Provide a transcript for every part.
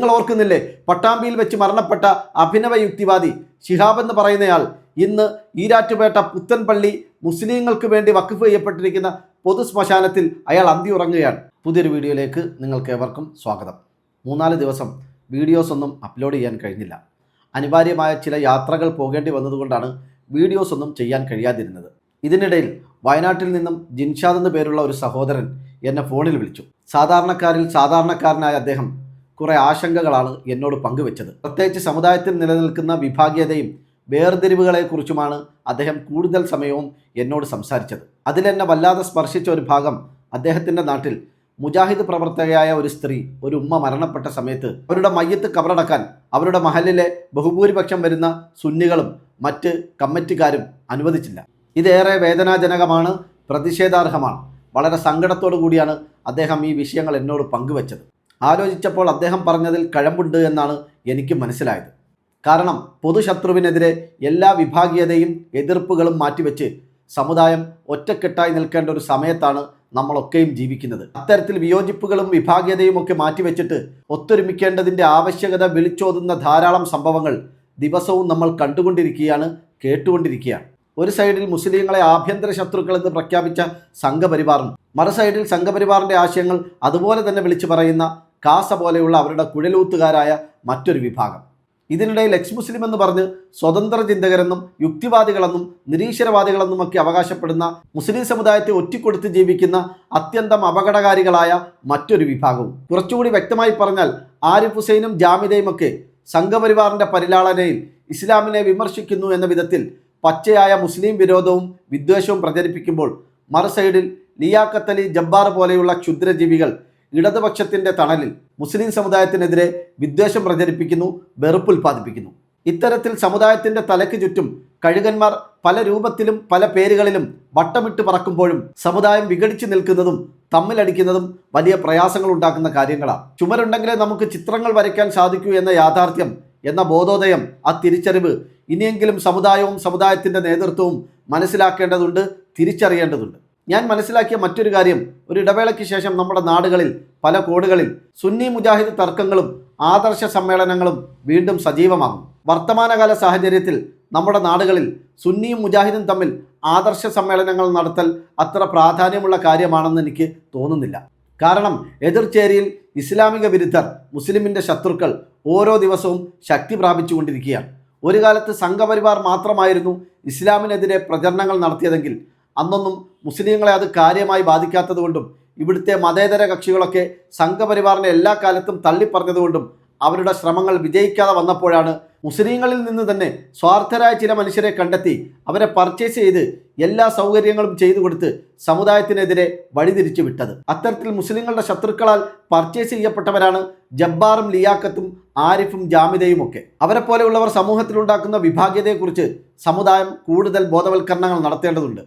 നിങ്ങൾ ഓർക്കുന്നില്ലേ? പട്ടാമ്പിയിൽ വെച്ച് മരണപ്പെട്ട അഭിനവ യുക്തിവാദി ശിഹാബ് എന്ന് പറയുന്നയാൾ ഇന്ന് ഈരാറ്റുപേട്ട പുത്തൻപള്ളി മുസ്ലിങ്ങൾക്ക് വേണ്ടി വഖഫ് ചെയ്യപ്പെട്ടിരിക്കുന്ന പൊതു ശ്മശാനത്തിൽ അയാൾ അന്തി ഉറങ്ങുകയാണ്. പുതിയൊരു വീഡിയോയിലേക്ക് നിങ്ങൾക്ക് ഏവർക്കും സ്വാഗതം. മൂന്നാൽ ദിവസം വീഡിയോസ് ഒന്നും അപ്ലോഡ് ചെയ്യാൻ കഴിഞ്ഞില്ല. അനിവാര്യമായ ചില യാത്രകൾ പോകേണ്ടി വന്നതുകൊണ്ടാണ് വീഡിയോസ് ഒന്നും ചെയ്യാൻ കഴിയാതിരുന്നത്. ഇതിനിടയിൽ വയനാട്ടിൽ നിന്നും ജിൻഷാദ് എന്ന പേരുള്ള ഒരു സഹോദരൻ എന്നെ ഫോണിൽ വിളിച്ചു. സാധാരണക്കാരിൽ സാധാരണക്കാരനായ അദ്ദേഹം കുറെ ആശങ്കകളാണ് എന്നോട് പങ്കുവെച്ചത്. പ്രത്യേകിച്ച് സമുദായത്തിൽ നിലനിൽക്കുന്ന വിഭാഗീയതയും വേർതിരിവുകളെക്കുറിച്ചുമാണ് അദ്ദേഹം കൂടുതൽ സമയവും എന്നോട് സംസാരിച്ചത്. അതിലെന്നെ വല്ലാതെ സ്പർശിച്ച ഒരു ഭാഗം അദ്ദേഹത്തിന്റെ നാട്ടിൽ മുജാഹിദ് പ്രവർത്തകയായ ഒരു സ്ത്രീ ഒരു ഉമ്മ മരണപ്പെട്ട സമയത്ത് അവരുടെ മയ്യത്ത് കബറടക്കാൻ അവരുടെ മഹലിലെ ബഹുഭൂരിപക്ഷം വരുന്ന സുന്നികളും മറ്റ് കമ്മിറ്റിക്കാരും അനുവദിച്ചില്ല. ഇതേറെ വേദനാജനകമാണ് പ്രതിഷേധാർഹമാണ്. വളരെ സങ്കടത്തോടു കൂടിയാണ് അദ്ദേഹം ഈ വിഷയങ്ങൾ എന്നോട് പങ്കുവച്ചത്. ആലോചിച്ചപ്പോൾ അദ്ദേഹം പറഞ്ഞതിൽ കഴമ്പുണ്ട് എന്നാണ് എനിക്ക് മനസ്സിലായത്. കാരണം പൊതുശത്രുവിനെതിരെ എല്ലാ വിഭാഗീയതയും എതിർപ്പുകളും മാറ്റിവെച്ച് സമുദായം ഒറ്റക്കെട്ടായി നിൽക്കേണ്ട ഒരു സമയത്താണ് നമ്മളൊക്കെയും ജീവിക്കുന്നത്. അത്തരത്തിൽ വിയോജിപ്പുകളും വിഭാഗീയതയും ഒക്കെ മാറ്റിവെച്ചിട്ട് ഒത്തൊരുമിക്കേണ്ടതിന്റെ ആവശ്യകത വിളിച്ചോതുന്ന ധാരാളം സംഭവങ്ങൾ ദിവസവും നമ്മൾ കണ്ടുകൊണ്ടിരിക്കുകയാണ് കേട്ടുകൊണ്ടിരിക്കുകയാണ്. ഒരു സൈഡിൽ മുസ്ലിങ്ങളെ ആഭ്യന്തര ശത്രുക്കൾ എന്ന് പ്രഖ്യാപിച്ച സംഘപരിവാറും മറു സൈഡിൽ സംഘപരിവാറിന്റെ ആശയങ്ങൾ അതുപോലെ തന്നെ വിളിച്ചു പറയുന്ന കാസ പോലെയുള്ള അവരുടെ കുഴലൂത്തുകാരായ മറ്റൊരു വിഭാഗം. ഇതിനിടയിൽ എക്സ് മുസ്ലിം എന്ന് പറഞ്ഞ് സ്വതന്ത്ര ചിന്തകരെന്നും യുക്തിവാദികളെന്നും നിരീശ്വരവാദികളെന്നും ഒക്കെ അവകാശപ്പെടുന്ന മുസ്ലിം സമുദായത്തെ ഒറ്റിക്കൊടുത്ത് ജീവിക്കുന്ന അത്യന്തം അപകടകാരികളായ മറ്റൊരു വിഭാഗവും. കുറച്ചുകൂടി വ്യക്തമായി പറഞ്ഞാൽ ആരിഫ് ഹുസൈനും ജാമിദയും ഒക്കെ സംഘപരിവാറിന്റെ പരിലാളനയിൽ ഇസ്ലാമിനെ വിമർശിക്കുന്നു എന്ന വിധത്തിൽ പച്ചയായ മുസ്ലിം വിരോധവും വിദ്വേഷവും പ്രചരിപ്പിക്കുമ്പോൾ മറുസൈഡിൽ ലിയാക്കത്തലി ജബ്ബാർ പോലെയുള്ള ക്ഷുദ്രജീവികൾ ഇടതുപക്ഷത്തിന്റെ തണലിൽ മുസ്ലിം സമുദായത്തിനെതിരെ വിദ്വേഷം പ്രചരിപ്പിക്കുന്നു വെറുപ്പ് ഉൽപ്പാദിപ്പിക്കുന്നു ഇത്തരത്തിൽ സമുദായത്തിന്റെ തലയ്ക്ക് ചുറ്റും കഴുകന്മാർ പല രൂപത്തിലും പല പേരുകളിലും വട്ടമിട്ട് പറക്കുമ്പോഴും സമുദായം വിഘടിച്ചു നിൽക്കുന്നതും തമ്മിലടിക്കുന്നതും വലിയ പ്രയാസങ്ങൾ ഉണ്ടാക്കുന്ന കാര്യങ്ങളാണ്. ചുമരുണ്ടെങ്കിലേ നമുക്ക് ചിത്രങ്ങൾ വരയ്ക്കാൻ സാധിക്കൂ എന്ന യാഥാർത്ഥ്യം എന്ന ബോധോദയം ആ തിരിച്ചറിവ് ഇനിയെങ്കിലും സമുദായവും സമുദായത്തിന്റെ നേതൃത്വവും മനസ്സിലാക്കേണ്ടതുണ്ട് തിരിച്ചറിയേണ്ടതുണ്ട്. ഞാൻ മനസ്സിലാക്കിയ മറ്റൊരു കാര്യം. ഒരു ഇടവേളയ്ക്ക് ശേഷം നമ്മുടെ നാടുകളിൽ പല കോടുകളിൽ സുന്നി മുജാഹിദ് തർക്കങ്ങളും ആദർശ സമ്മേളനങ്ങളും വീണ്ടും സജീവമാകും. വർത്തമാനകാല സാഹചര്യത്തിൽ നമ്മുടെ നാടുകളിൽ സുന്നിയും മുജാഹിദും തമ്മിൽ ആദർശ സമ്മേളനങ്ങൾ നടത്തൽ അത്ര പ്രാധാന്യമുള്ള കാര്യമാണെന്ന് എനിക്ക് തോന്നുന്നില്ല. കാരണം എതിർചേരിയിൽ ഇസ്ലാമിക വിരുദ്ധർ മുസ്ലിമിന്റെ ശത്രുക്കൾ ഓരോ ദിവസവും ശക്തി പ്രാപിച്ചുകൊണ്ടിരിക്കുകയാണ്. ഒരു കാലത്ത് സംഘപരിവാർ മാത്രമായിരുന്നു ഇസ്ലാമിനെതിരെ പ്രചരണങ്ങൾ നടത്തിയതെങ്കിൽ അന്നൊന്നും മുസ്ലിങ്ങളെ അത് കാര്യമായി ബാധിക്കാത്തതുകൊണ്ടും ഇവിടുത്തെ മതേതര കക്ഷികളൊക്കെ സംഘപരിവാറിനെ എല്ലാ കാലത്തും തള്ളിപ്പറഞ്ഞതുകൊണ്ടും അവരുടെ ശ്രമങ്ങൾ വിജയിക്കാതെ വന്നപ്പോഴാണ് മുസ്ലിങ്ങളിൽ നിന്ന് തന്നെ സ്വാർത്ഥരായ ചില മനുഷ്യരെ കണ്ടെത്തി അവരെ പർച്ചേസ് ചെയ്ത് എല്ലാ സൗകര്യങ്ങളും ചെയ്തു കൊടുത്ത് സമുദായത്തിനെതിരെ വഴിതിരിച്ചു വിട്ടത്. അത്തരത്തിൽ മുസ്ലിങ്ങളുടെ ശത്രുക്കളാൽ പർച്ചേസ് ചെയ്യപ്പെട്ടവരാണ് ജബ്ബാറും ലിയാക്കത്തും ആരിഫും ജാമിതയും ഒക്കെ അവരെ പോലെയുള്ളവർ സമൂഹത്തിലുണ്ടാക്കുന്ന വിഭാഗ്യതയെക്കുറിച്ച് സമുദായം കൂടുതൽ ബോധവൽക്കരണങ്ങൾ നടത്തേണ്ടതുണ്ട്.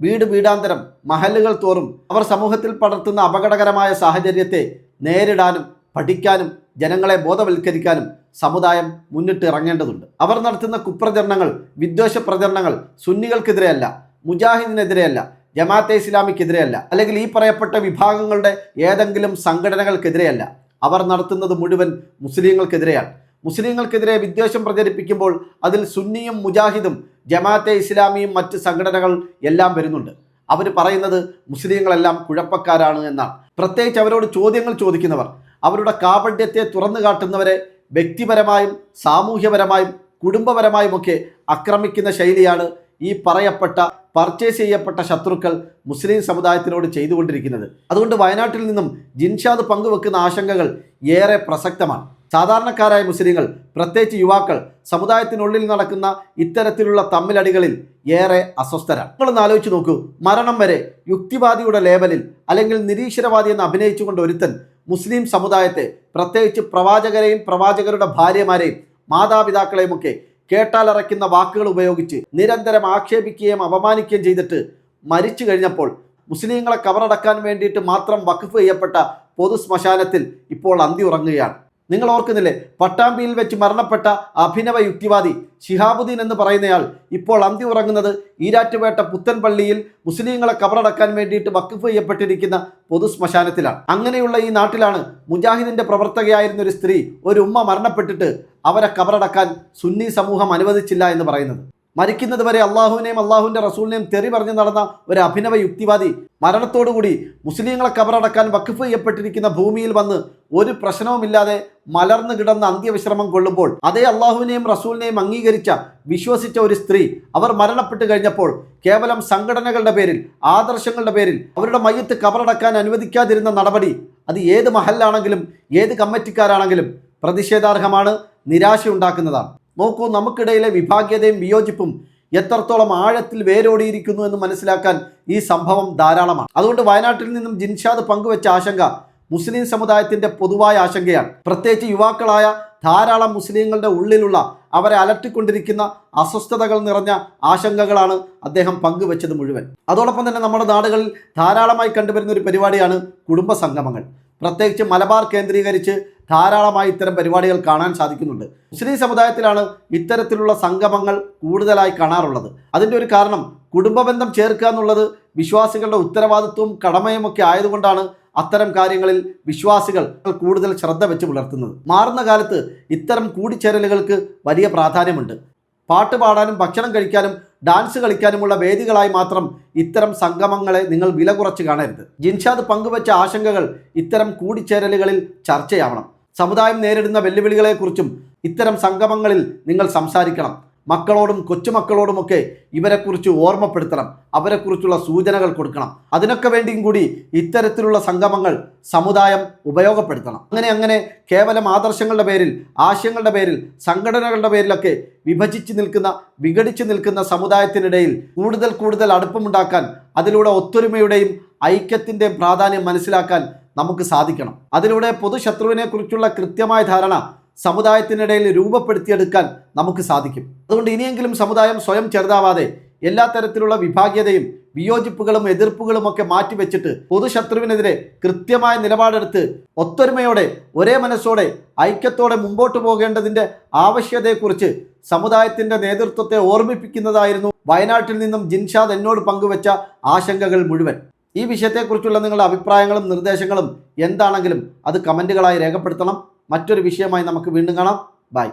വീട് വീടാന്തരം മഹലുകൾ തോറും അവർ സമൂഹത്തിൽ പടർത്തുന്ന അപകടകരമായ സാഹചര്യത്തെ നേരിടാനും പഠിക്കാനും ജനങ്ങളെ ബോധവൽക്കരിക്കാനും സമുദായം മുന്നിട്ട് ഇറങ്ങേണ്ടതുണ്ട്. അവർ നടത്തുന്ന കുപ്രചരണങ്ങൾ വിദ്വേഷ പ്രചരണങ്ങൾ സുന്നികൾക്കെതിരെയല്ല മുജാഹിദിനെതിരെയല്ല ജമാഅത്തെ ഇസ്ലാമിക്കെതിരെയല്ല അല്ലെങ്കിൽ ഈ പറയപ്പെട്ട വിഭാഗങ്ങളുടെ ഏതെങ്കിലും സംഘടനകൾക്കെതിരെയല്ല. അവർ നടത്തുന്നത് മുഴുവൻ മുസ്ലിങ്ങൾക്കെതിരെയാണ്. മുസ്ലിങ്ങൾക്കെതിരെ വിദ്വേഷം പ്രചരിപ്പിക്കുമ്പോൾ അതിൽ സുന്നിയും മുജാഹിദും ജമാഅത്തെ ഇസ്ലാമിയും മറ്റ് സംഘടനകൾ എല്ലാം വരുന്നുണ്ട്. അവർ പറയുന്നത് മുസ്ലിങ്ങളെല്ലാം കുഴപ്പക്കാരാണ് എന്നാണ്. പ്രത്യേകിച്ച് അവരോട് ചോദ്യങ്ങൾ ചോദിക്കുന്നവർ അവരുടെ കാപഢ്യത്തെ തുറന്നു കാട്ടുന്നവരെ വ്യക്തിപരമായും സാമൂഹ്യപരമായും കുടുംബപരമായും ഒക്കെ ആക്രമിക്കുന്ന ശൈലിയാണ് ഈ പറയപ്പെട്ട പർച്ചേസ് ചെയ്യപ്പെട്ട ശത്രുക്കൾ മുസ്ലിം സമുദായത്തിനോട് ചെയ്തുകൊണ്ടിരിക്കുന്നത്. അതുകൊണ്ട് വയനാട്ടിൽ നിന്നും ജിൻഷാദ് പങ്കുവെക്കുന്ന ആശങ്കകൾ ഏറെ പ്രസക്തമാണ്. സാധാരണക്കാരായ മുസ്ലിങ്ങൾ പ്രത്യേകിച്ച് യുവാക്കൾ സമുദായത്തിനുള്ളിൽ നടക്കുന്ന ഇത്തരത്തിലുള്ള തമ്മിലടികളിൽ ഏറെ അസ്വസ്ഥരാണ്. നിങ്ങളൊന്ന് ആലോചിച്ച് നോക്കൂ. മരണം വരെ യുക്തിവാദിയുടെ ലേബലിൽ അല്ലെങ്കിൽ നിരീശ്വരവാദി എന്ന് അഭിനയിച്ചുകൊണ്ട് ഒരുത്തൻ മുസ്ലിം സമുദായത്തെ പ്രത്യേകിച്ച് പ്രവാചകരെയും പ്രവാചകരുടെ ഭാര്യമാരെയും മാതാപിതാക്കളെയും ഒക്കെ കേട്ടാലറയ്ക്കുന്ന വാക്കുകൾ ഉപയോഗിച്ച് നിരന്തരം ആക്ഷേപിക്കുകയും അപമാനിക്കുകയും ചെയ്തിട്ട് മരിച്ചു കഴിഞ്ഞപ്പോൾ മുസ്ലിങ്ങളെ കവറടക്കാൻ വേണ്ടിയിട്ട് മാത്രം വഖഫ് ചെയ്യപ്പെട്ട പൊതു ശ്മശാനത്തിൽ ഇപ്പോൾ അന്തി ഉറങ്ങുകയാണ്. നിങ്ങൾ ഓർക്കുന്നില്ലേ? പട്ടാമ്പിയിൽ വെച്ച് മരണപ്പെട്ട അഭിനവ യുക്തിവാദി ഷിഹാബുദ്ദീൻ എന്ന് പറയുന്നയാൾ ഇപ്പോൾ അന്തി ഉറങ്ങുന്നത് ഈരാറ്റുപേട്ട പുത്തൻപള്ളിയിൽ മുസ്ലിങ്ങളെ കബറടക്കാൻ വേണ്ടിയിട്ട് വക്കഫ് ചെയ്യപ്പെട്ടിരിക്കുന്ന പൊതു ശ്മശാനത്തിലാണ്. അങ്ങനെയുള്ള ഈ നാട്ടിലാണ് മുജാഹിദിന്റെ പ്രവർത്തകയായിരുന്ന ഒരു സ്ത്രീ ഒരു ഉമ്മ മരണപ്പെട്ടിട്ട് അവരെ കബറടക്കാൻ സുന്നി സമൂഹം അനുവദിച്ചില്ല എന്ന് പറയുന്നത്. മരിക്കുന്നത് വരെ അള്ളാഹുവിനെയും അള്ളാഹുവിന്റെ റസൂലിനെയും തെറി പറഞ്ഞു നടന്ന ഒരു അഭിനവ യുക്തിവാദി മരണത്തോടുകൂടി മുസ്ലിങ്ങളെ കബറടക്കാൻ വഖഫ് ചെയ്യപ്പെട്ടിരിക്കുന്ന ഭൂമിയിൽ വന്ന് ഒരു പ്രശ്നവുമില്ലാതെ മലർന്നു കിടന്ന അന്ത്യവിശ്രമം കൊള്ളുമ്പോൾ അതേ അള്ളാഹുവിനെയും റസൂലിനെയും അംഗീകരിച്ച വിശ്വസിച്ച ഒരു സ്ത്രീ അവർ മരണപ്പെട്ട് കഴിഞ്ഞപ്പോൾ കേവലം സംഘടനകളുടെ പേരിൽ ആദർശങ്ങളുടെ പേരിൽ അവരുടെ മയ്യത്ത് കബറടക്കാൻ അനുവദിക്കാതിരുന്ന നടപടി അത് ഏത് മഹലിലാണെങ്കിലും ഏത് കമ്മിറ്റിക്കാരാണെങ്കിലും പ്രതിഷേധാർഹമാണ് നിരാശയുണ്ടാക്കുന്നതാണ്. നോക്കൂ നമുക്കിടയിലെ വിഭാഗ്യതയും വിയോജിപ്പും എത്രത്തോളം ആഴത്തിൽ വേരോടിയിരിക്കുന്നു എന്ന് മനസ്സിലാക്കാൻ ഈ സംഭവം ധാരാളമാണ്. അതുകൊണ്ട് വയനാട്ടിൽ നിന്നും ജിൻഷാദ് പങ്കുവച്ച ആശങ്ക മുസ്ലിം സമുദായത്തിന്റെ പൊതുവായ ആശങ്കയാണ്. പ്രത്യേകിച്ച് യുവാക്കളായ ധാരാളം മുസ്ലിങ്ങളുടെ ഉള്ളിലുള്ള അവരെ അലട്ടിക്കൊണ്ടിരിക്കുന്ന അസ്വസ്ഥതകൾ നിറഞ്ഞ ആശങ്കകളാണ് അദ്ദേഹം പങ്കുവച്ചത് മുഴുവൻ. അതോടൊപ്പം തന്നെ നമ്മുടെ നാടുകളിൽ ധാരാളമായി കണ്ടുവരുന്ന ഒരു പരിപാടിയാണ് കുടുംബ സംഗമങ്ങൾ പ്രത്യേകിച്ച് മലബാർ കേന്ദ്രീകരിച്ച് ധാരാളമായി ഇത്തരം പരിപാടികൾ കാണാൻ സാധിക്കുന്നുണ്ട്. മുസ്ലിം സമുദായത്തിലാണ് ഇത്തരത്തിലുള്ള സംഗമങ്ങൾ കൂടുതലായി കാണാറുള്ളത്. അതിന്റെ ഒരു കാരണം കുടുംബബന്ധം ചേർക്കുക എന്നുള്ളത് വിശ്വാസികളുടെ ഉത്തരവാദിത്വവും കടമയുമൊക്കെ ആയതുകൊണ്ടാണ് അത്തരം കാര്യങ്ങളിൽ വിശ്വാസികൾ കൂടുതൽ ശ്രദ്ധ വെച്ച് പുലർത്തുന്നത്. മാറുന്ന കാലത്ത് ഇത്തരം കൂടിച്ചേരലുകൾക്ക് വലിയ പ്രാധാന്യമുണ്ട്. പാട്ട് പാടാനും ഭക്ഷണം കഴിക്കാനും ഡാൻസ് കളിക്കാനുമുള്ള വേദികളായി മാത്രം ഇത്തരം സംഗമങ്ങളെ നിങ്ങൾ വില കുറച്ച് കാണരുത്. ജിൻഷാദ് പങ്കുവച്ച ആശങ്കകൾ ഇത്തരം കൂടിച്ചേരലുകളിൽ ചർച്ചയാവണം. സമുദായം നേരിടുന്ന വെല്ലുവിളികളെക്കുറിച്ചും ഇത്തരം സംഗമങ്ങളിൽ നിങ്ങൾ സംസാരിക്കണം. മക്കളോടും കൊച്ചുമക്കളോടുമൊക്കെ ഇവരെക്കുറിച്ച് ഓർമ്മപ്പെടുത്തണം. അവരെക്കുറിച്ചുള്ള സൂചനകൾ കൊടുക്കണം. അതിനൊക്കെ വേണ്ടിയും കൂടി ഇത്തരത്തിലുള്ള സംഗമങ്ങൾ സമുദായം ഉപയോഗപ്പെടുത്തണം. അങ്ങനെ അങ്ങനെ കേവലം ആദർശങ്ങളുടെ പേരിൽ ആശയങ്ങളുടെ പേരിൽ സംഘടനകളുടെ പേരിലൊക്കെ വിഭജിച്ച് നിൽക്കുന്ന വിഘടിച്ച് നിൽക്കുന്ന സമുദായത്തിനിടയിൽ കൂടുതൽ കൂടുതൽ അടുപ്പമുണ്ടാക്കാൻ അതിലൂടെ ഒത്തൊരുമയുടെയും ഐക്യത്തിന്റെയും പ്രാധാന്യം മനസ്സിലാക്കാൻ നമുക്ക് സാധിക്കണം. അതിലൂടെ പൊതുശത്രുവിനെക്കുറിച്ചുള്ള കൃത്യമായ ധാരണ സമുദായത്തിനിടയിൽ രൂപപ്പെടുത്തിയെടുക്കാൻ നമുക്ക് സാധിക്കും. അതുകൊണ്ട് ഇനിയെങ്കിലും സമുദായം സ്വയം ചെറുതാവാതെ എല്ലാ തരത്തിലുള്ള വിഭാഗീയതയും വിയോജിപ്പുകളും എതിർപ്പുകളും ഒക്കെ മാറ്റിവെച്ചിട്ട് പൊതുശത്രുവിനെതിരെ കൃത്യമായ നിലപാടെടുത്ത് ഒത്തൊരുമയോടെ ഒരേ മനസ്സോടെ ഐക്യത്തോടെ മുമ്പോട്ട് പോകേണ്ടതിന്റെ ആവശ്യതയെക്കുറിച്ച് സമുദായത്തിന്റെ നേതൃത്വത്തെ ഓർമ്മിപ്പിക്കുന്നതായിരുന്നു വയനാട്ടിൽ നിന്നും ജിൻഷാദ് എന്നോട് പങ്കുവച്ച ആശങ്കകൾ മുഴുവൻ. ഈ വിഷയത്തെക്കുറിച്ചുള്ള നിങ്ങളുടെ അഭിപ്രായങ്ങളും നിർദ്ദേശങ്ങളും എന്താണെങ്കിലും അത് കമന്റുകളായി രേഖപ്പെടുത്തണം. മറ്റൊരു വിഷയമായി നമുക്ക് വീണ്ടും കാണാം. ബൈ.